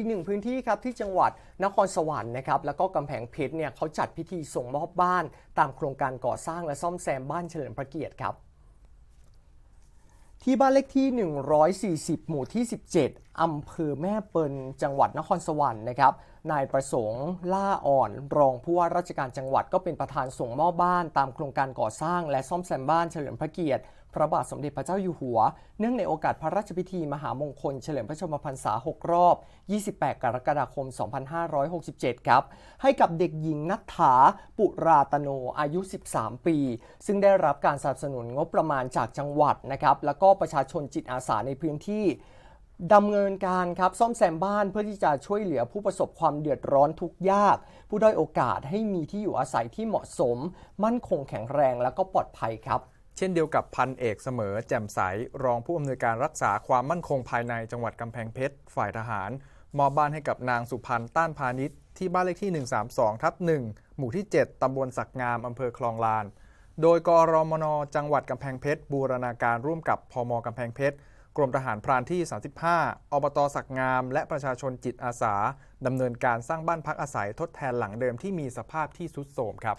อีกหนึ่งพื้นที่ครับที่จังหวัดนครสวรรค์นะครับแล้วก็กำแพงเพชรเนี่ยเขาจัดพิธีส่งมอบบ้าน ตามโครงการก่อสร้างและซ่อมแซมบ้านเฉลิมพระเกียรติครับที่บ้านเลขที่ 140 หมู่ที่ 17 อำเภอแม่เปิลจังหวัดนครสวรรค์นะครับ นายประสงค์ล่าอ่อน รองผู้ว่าราชการจังหวัดก็เป็นประธานส่งมอบบ้าน ตามโครงการก่อสร้างและซ่อมแซมบ้านเฉลิมพระเกียรติพระบาทสมเด็จพระเจ้าอยู่หัว เนื่องในโอกาสพระราชพิธีมหามงคล เฉลิมพระชนมพรรษา 6 รอบ 28 กรกฎาคม 2567 ครับ ให้กับเด็กหญิงนัทธาปุราตโนอายุ 13 ปี ซึ่งได้รับการสนับสนุนงบประมาณจากจังหวัดนะครับ แล้วก็ประชาชนจิตอาสาในพื้นที่ดำเนินการครับซ่อมแซมบ้านเพื่อที่จะช่วยเหลือผู้ประสบความเดือดร้อนทุกยาก ผู้ด้อยโอกาสให้มีที่อยู่อาศัยที่เหมาะสม มั่นคงแข็งแรงและก็ปลอดภัยครับ เช่นเดียวกับพันเอกเสมอแจ่มใส รองผู้อำนวยการรักษาความมั่นคงภายในจังหวัดกำแพงเพชรฝ่ายทหาร มอบบ้านให้กับนางสุพันธ์ต้านพาณิชย์ที่บ้านเลขที่ 132 ทับ 1 หมู่ที่ 7 ตำบลสักงาม อำเภอคลองลาน โดยกรมนจังหวัดกำแพงเพชรบูรณาการร่วมกับพมกำแพงเพชรกรมทหารพรานที่ 35 อบตสักงาม และประชาชนจิตอาสาดำเนินการสร้างบ้านพักอาศัยทดแทนหลังเดิมที่มีสภาพที่ทรุดโทรมครับ